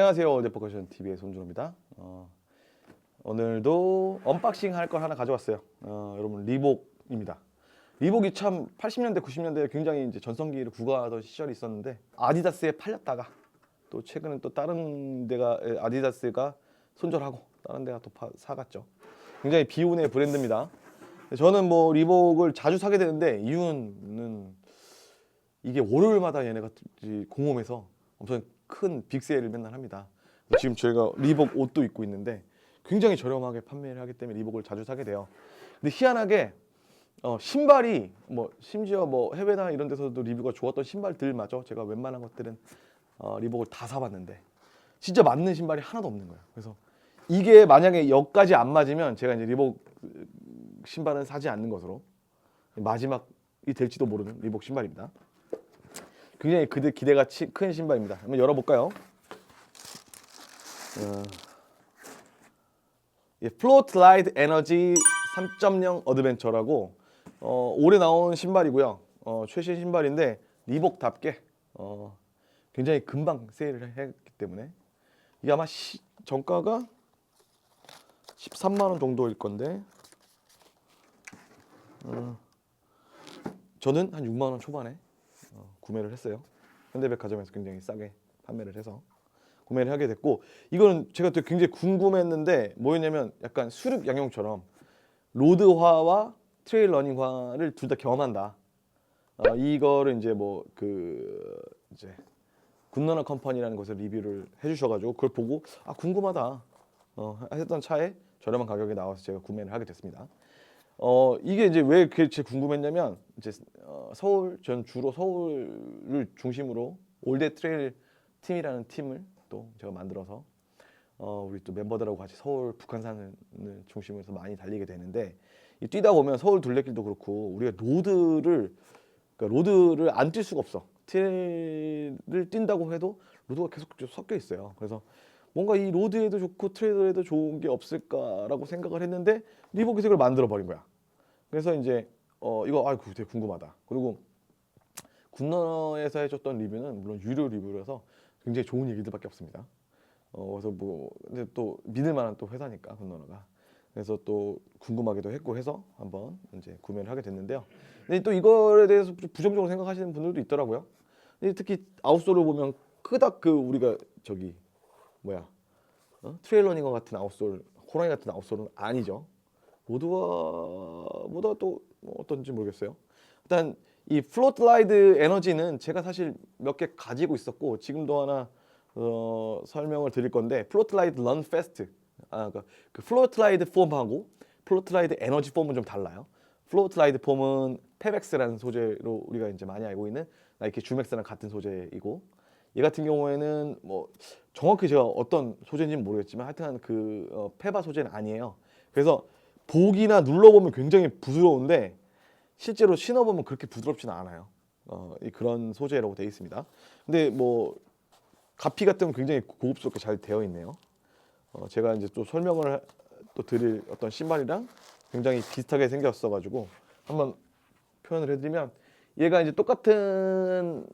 안녕하세요. 올드포커션 TV의 손준호입니다. 어, 오늘도 언박싱 할 걸 하나 가져왔어요. 어, 여러분 리복입니다. 리복이 참 80년대, 90년대에 굉장히 이제 전성기를 구가하던 시절이 있었는데 아디다스에 팔렸다가 또 최근에 또 다른 데가 에, 아디다스가 손절하고 다른 데가 또 파- 사갔죠. 굉장히 비운의 브랜드입니다. 저는 뭐 리복을 자주 사게 되는데 이유는 이게 월요일마다 얘네가 이 공홈에서 엄청 큰 빅세일을 맨날 합니다. 지금 저희가 리복 옷도 입고 있는데 굉장히 저렴하게 판매를 하기 때문에 리복을 자주 사게 돼요. 근데 희한하게 어, 신발이 뭐 심지어 뭐 해외나 이런 데서도 리뷰가 좋았던 신발들마저 제가 웬만한 것들은 어, 리복을 다 사봤는데 진짜 맞는 신발이 하나도 없는 거예요. 그래서 이게 만약에 역까지 안 맞으면 제가 이제 리복 신발은 사지 않는 것으로 마지막이 될지도 모르는 리복 신발입니다. 굉장히 그대 기대가 치- 큰 신발입니다. 한번 열어볼까요? 어, 예, 플로트 라이드 에너지 3.0 어드벤처라고 어, 올해 나온 신발이고요. 어, 최신 신발인데 리복답게 어, 굉장히 금방 세일을 했기 때문에 이게 아마 시, 정가가 13만 원 정도일 건데 어, 저는 한 6만 원 초반에 어, 구매를 했어요. 현대백화점에서 굉장히 싸게 판매를 해서 구매를 하게 됐고 이거는 제가 또 굉장히 궁금했는데 뭐였냐면 약간 수륙 양용처럼 로드화와 트레일 러닝화를 둘 다 경험한다. 어, 이거를 이제 뭐 그 이제 굿너너 컴퍼니라는 곳에 리뷰를 해주셔가지고 그걸 보고 아 궁금하다 어, 했던 차에 저렴한 가격에 나와서 제가 구매를 하게 됐습니다. 어 이게 이제 왜 그게 제 궁금했냐면 이제 어, 서울 전 주로 서울을 중심으로 올드 트레일 팀이라는 팀을 또 제가 만들어서 어 우리 또 멤버들하고 같이 서울 북한산을 중심으로 해서 많이 달리게 되는데 이 뛰다 보면 서울 둘레길도 그렇고 우리가 로드를 그러니까 로드를 안 뛸 수가 없어. 트레일을 뛴다고 해도 로드가 계속 좀 섞여 있어요. 그래서 뭔가 이 로드에도 좋고 트레일에도 좋은 게 없을까라고 생각을 했는데 리복이 그걸 만들어 버린 거야. 그래서 이제 어 이거 아이고 되게 궁금하다. 그리고 굿너에서 해줬던 리뷰는 물론 유료 리뷰라서 굉장히 좋은 얘기들밖에 없습니다. 어 그래서 뭐 근데 또 믿을 만한 또 회사니까 굿너가 그래서 또 궁금하기도 했고 해서 한번 이제 구매를 하게 됐는데요. 근데 또 이거에 대해서 좀 부정적으로 생각하시는 분들도 있더라고요. 특히 아웃솔을 보면 그닥 그 우리가 저기 뭐야 어? 트레일러닝어 같은 아웃솔 호랑이 같은 아웃솔은 아니죠. 로드와보다 또 뭐 어떤지 모르겠어요. 일단 이 플로트라이드 에너지는 제가 사실 몇 개 가지고 있었고 지금도 하나 어, 설명을 드릴 건데 플로트라이드 런 페스트. 아, 그, 그 플로트라이드 폼하고 플로트라이드 에너지 폼은 좀 달라요. 플로트라이드 폼은 페백스라는 소재로 우리가 이제 많이 알고 있는 나이키 주맥스랑 같은 소재이고 얘 같은 경우에는 뭐 정확히 제가 어떤 소재인지는 모르겠지만 하여튼 그 어, 페바 소재는 아니에요. 그래서 보기나 눌러보면 굉장히 부드러운데 실제로 신어보면 그렇게 부드럽지는 않아요. 어, 이 그런 소재라고 되어 있습니다. 근데 뭐 가피 같은 건 굉장히 고급스럽게 잘 되어 있네요. 어, 제가 이제 또 설명을 하- 또 드릴 어떤 신발이랑 굉장히 비슷하게 생겼어가지고 한번 표현을 해드리면 얘가 이제 똑같은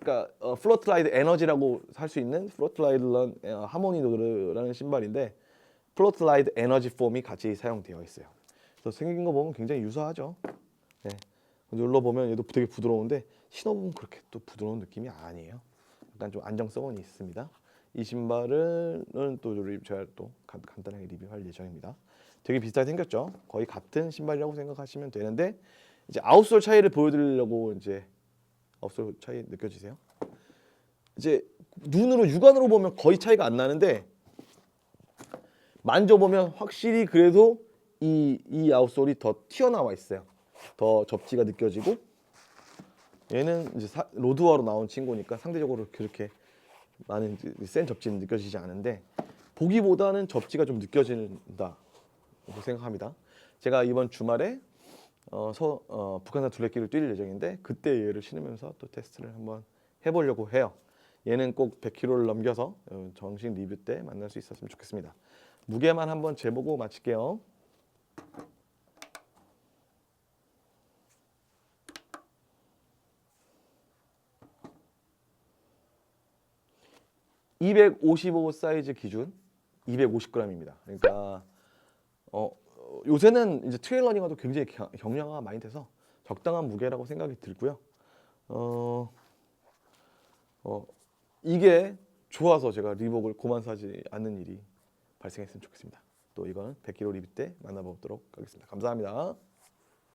그러니까 어, 플로트라이드 에너지라고 할 수 있는 플로트라이드 런 어, 하모니도르라는 신발인데 플로트라이드 에너지 폼이 같이 사용되어 있어요. 그래서 생긴 거 보면 굉장히 유사하죠. 네. 눌러 보면 얘도 되게 부드러운데 신어보면 그렇게 또 부드러운 느낌이 아니에요. 약간 좀 안정성은 있습니다. 이 신발은 또 제가 또 간- 간단하게 리뷰할 예정입니다. 되게 비슷하게 생겼죠. 거의 같은 신발이라고 생각하시면 되는데 이제 아웃솔 차이를 보여드리려고 이제 아웃솔 차이 느껴지세요? 이제 눈으로 육안으로 보면 거의 차이가 안 나는데 만져보면 확실히 그래도 이, 이 아웃솔이 더 튀어나와 있어요. 더 접지가 느껴지고 얘는 이제 사- 로드화로 나온 친구니까 상대적으로 그렇게 많은 센 접지는 느껴지지 않은데 보기보다는 접지가 좀 느껴진다고 생각합니다. 제가 이번 주말에 어, 서, 어, 북한산 둘레길을 뛸 예정인데 그때 얘를 신으면서 또 테스트를 한번 해보려고 해요. 얘는 꼭 100kg를 넘겨서 어, 정식 리뷰 때 만날 수 있었으면 좋겠습니다. 무게만 한번 재보고 마칠게요. 255 사이즈 기준 250g입니다. 그러니까 어, 어, 요새는 이제 트레일 러닝화도 굉장히 경- 경량화가 많이 돼서 적당한 무게라고 생각이 들고요. 어, 어, 이게 좋아서 제가 리복을 고만 사지 않는 일이 발생했으면 좋겠습니다. 또 이거는 100kg 리뷰 때 만나보도록 하겠습니다. 감사합니다.